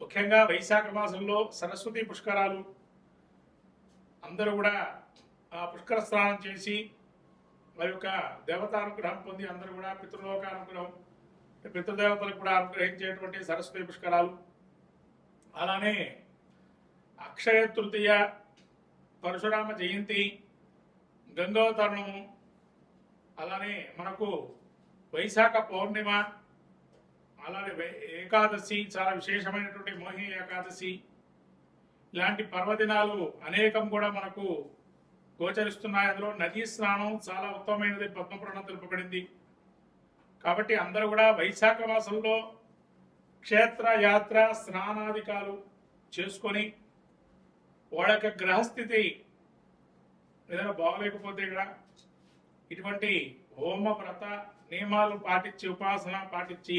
ముఖ్యంగా వైశాఖ మాసంలో సరస్వతి పుష్కరాలు అందరూ కూడా ఆ పుష్కర స్నానం చేసి వారి యొక్క దేవతానుగ్రహం పొంది అందరూ కూడా పితృలోకానుగ్రహం పితృదేవతలకు కూడా అనుగ్రహించేటువంటి సరస్వతి పుష్కరాలు. అలానే అక్షయ తృతీయ పరశురామ జయంతి గంగోతరణము అలానే మనకు వైశాఖ పౌర్ణిమ అలానే ఏకాదశి చాలా విశేషమైనటువంటి మోహిని ఏకాదశి. ఇలాంటి పర్వదినాలు అనేకం కూడా మనకు గోచరిస్తున్నాయి. అందులో నదీ స్నానం చాలా ఉత్తమమైనది పద్మపురాణం తెలుపబడింది. కాబట్టి అందరూ కూడా వైశాఖ మాసంలో క్షేత్ర యాత్ర స్నానాధికాలు చేసుకొని వాళ్ళ యొక్క గ్రహస్థితి ఏదైనా బాగలేకపోతే ఇక్కడ ఇటువంటి హోమ వ్రత నియమాలు పాటించి ఉపాసన పాటించి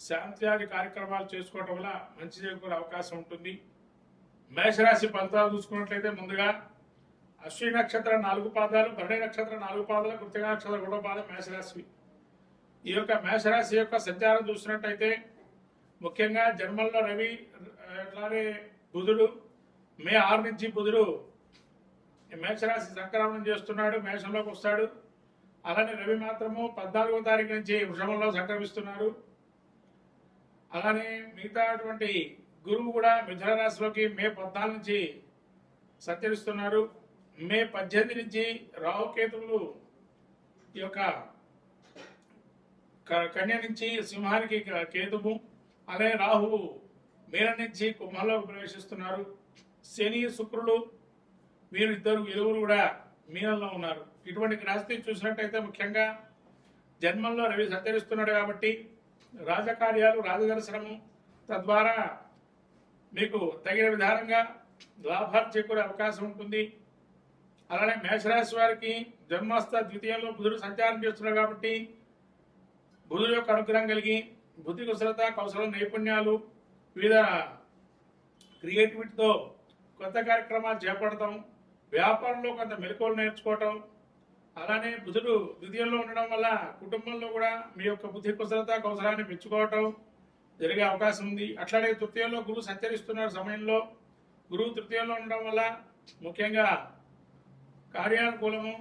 శాంత్యాది కార్యక్రమాలు చేసుకోవటం వల్ల మంచి చేకూరే అవకాశం ఉంటుంది. మేషరాశి ఫలితాలు చూసుకున్నట్లయితే ముందుగా అశ్విని నక్షత్రం నాలుగు పాదాలు భరణి నక్షత్రం నాలుగు పాదాలు కృతిక నక్షత్రం రెండో పాదం మేషరాశి ఈ యొక్క మేషరాశి యొక్క సంచారం చూసినట్టయితే ముఖ్యంగా జన్మల్లో రవి అట్లానే బుధుడు మే ఆరు నుంచి బుధుడు ఈ మేషరాశి సంక్రమణం చేస్తున్నాడు మేషంలోకి వస్తాడు. అలానే రవి మాత్రము పద్నాలుగో తారీఖు నుంచి వృషభంలో సంక్రమిస్తున్నారు అలానే మిగతా అటువంటి గురువు కూడా మిథున రాశిలోకి మే పద్నాలుగు నుంచి సంచరిస్తున్నారు. మే పద్దెనిమిది నుంచి రాహుకేతువులు ఈ యొక్క క- కన్య నుంచి సింహానికి క- కేతువు అలాగే రాహువు మీన నుంచి కుంభంలోకి ప్రవేశిస్తున్నారు. శని శుక్రుడు వీరు ఇద్దరు ఇరువురు కూడా మీనంలో ఉన్నారు. ఇటువంటి గ్రహస్థితి చూసినట్టయితే ముఖ్యంగా జన్మంలో రవి సంచరిస్తున్నాడు కాబట్టి రాజకార్యాలు రాజదర్శనము తద్వారా మీకు తగిన విధానంగా లాభాలు చేకూరే అవకాశం ఉంటుంది. అలానే మేషరాశి వారికి జన్మస్థ ద్వితీయంలో బుధుడు సంచారం చేస్తున్నారు కాబట్టి బుధుడు యొక్క అనుగ్రహం కలిగి బుద్ధి కుశలత కౌశలం నైపుణ్యాలు వివిధ క్రియేటివిటీతో కొత్త కార్యక్రమాలు చేపడతాం వ్యాపారంలో కొంత మెలకువలు నేర్చుకోవటం అలానే బుధుడు ద్వితీయంలో ఉండడం వల్ల కుటుంబంలో కూడా మీ యొక్క బుద్ధి కుశలత కౌశలాన్ని మెచ్చుకోవటం జరిగే అవకాశం ఉంది. అట్లానే తృతీయంలో గురువు సంచరిస్తున్న సమయంలో గురువు తృతీయంలో ఉండడం వల్ల ముఖ్యంగా కార్యానుకూలము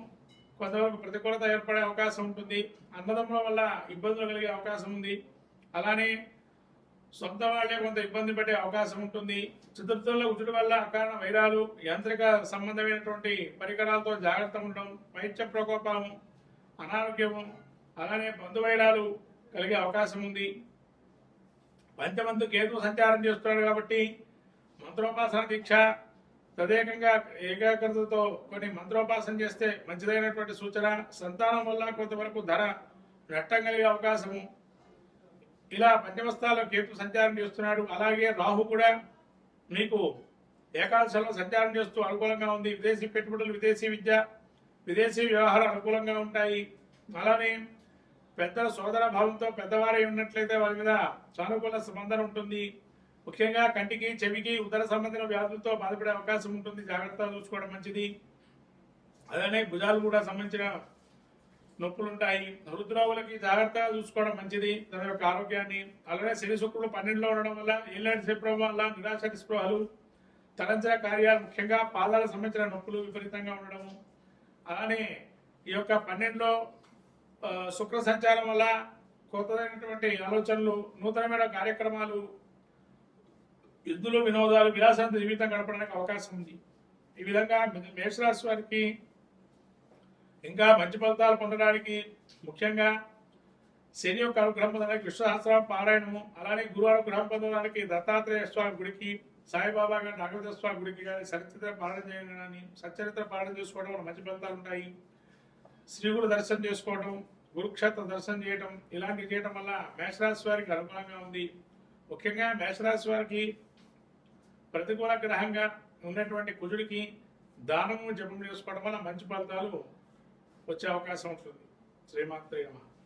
కొంతవరకు ప్రతికూలత ఏర్పడే అవకాశం ఉంటుంది. అన్నదమ్ముల వల్ల ఇబ్బందులు కలిగే అవకాశం ఉంది. అలానే సొంత వాళ్ళే కొంత ఇబ్బంది పడే అవకాశం ఉంటుంది. చతుర్థంలో ఉచుడు వల్ల అకారణ వైరాలు యాంత్రిక సంబంధమైనటువంటి పరికరాలతో జాగ్రత్త ఉండడం వైద్య ప్రకోపము అనారోగ్యము అలానే బంధువైరాలు కలిగే అవకాశం ఉంది. పంచమంతు కేతు సంచారం చేస్తున్నాడు కాబట్టి మంత్రోపాసన దీక్ష తదేకంగా ఏకాగ్రతతో కొన్ని మంత్రోపాసన చేస్తే మంచిదైనటువంటి సూచన సంతానం వల్ల కొంతవరకు ధర నష్టం కలిగే అవకాశము ఇలా పంచమస్థాల్లో కేతు సంచారం చేస్తున్నాడు. అలాగే రాహు కూడా మీకు ఏకాదశంలో సంచారం చేస్తూ అనుకూలంగా ఉంది. విదేశీ పెట్టుబడులు విదేశీ విద్య విదేశీ వ్యవహారాలు అనుకూలంగా ఉంటాయి. అలానే పెద్దల సోదర భావంతో పెద్దవారై ఉన్నట్లయితే వారి మీద సానుకూల స్పందన ఉంటుంది. ముఖ్యంగా కంటికి చెవికి ఉదర సంబంధించిన వ్యాధులతో బాధపడే అవకాశం ఉంటుంది. జాగ్రత్తగా చూసుకోవడం మంచిది. అలానే భుజాలు కూడా సంబంధించిన నొప్పులుంటాయి హృద్రోగులకి జాగ్రత్తగా చూసుకోవడం మంచిది. తన యొక్క ఆరోగ్యాన్ని అలాగే శని శుక్రుడు పన్నెండులో ఉండడం వల్ల ఏలాంటి శుభ్రం వల్ల నిరాశ నిస్పృహలు తలంచర కార్యాలు ముఖ్యంగా పాదాలకు సంబంధించిన నొప్పులు విపరీతంగా ఉండడము అలానే ఈ యొక్క పన్నెండులో శుక్ర సంచారం వల్ల కొత్తదైనటువంటి ఆలోచనలు నూతనమైన కార్యక్రమాలు ఎద్దులు వినోదాలు విలాసంత జీవితం గడపడానికి అవకాశం ఉంది. ఈ విధంగా మేషరాశి వారికి ఇంకా మంచి ఫలితాలు పొందడానికి ముఖ్యంగా శని యొక్క అనుగ్రహం పొందడానికి విశ్వసహస్రం పారాయణము అలానే గురు అనుగ్రహం పొందడానికి దత్తాత్రేయ స్వామి గుడికి సాయిబాబా గారి నాగవత స్వామి గుడికి కానీ సరిచరిత్ర పాఠం చేయడం కానీ సచ్చరిత్ర పాఠం చేసుకోవడం వల్ల మంచి ఫలితాలు ఉంటాయి. శ్రీగురు దర్శనం చేసుకోవడం గురుక్షేత్ర దర్శనం చేయడం ఇలాంటివి చేయడం వల్ల మేషరాశి వారికి అనుకూలంగా ఉంది. ముఖ్యంగా మేషరాశి వారికి ప్రతికూల గ్రహంగా ఉన్నటువంటి కుజుడికి దానము జపం చేసుకోవడం వల్ల మంచి ఫలితాలు వచ్చే అవకాశం ఉంటుంది. శ్రీమాత్రే నమః.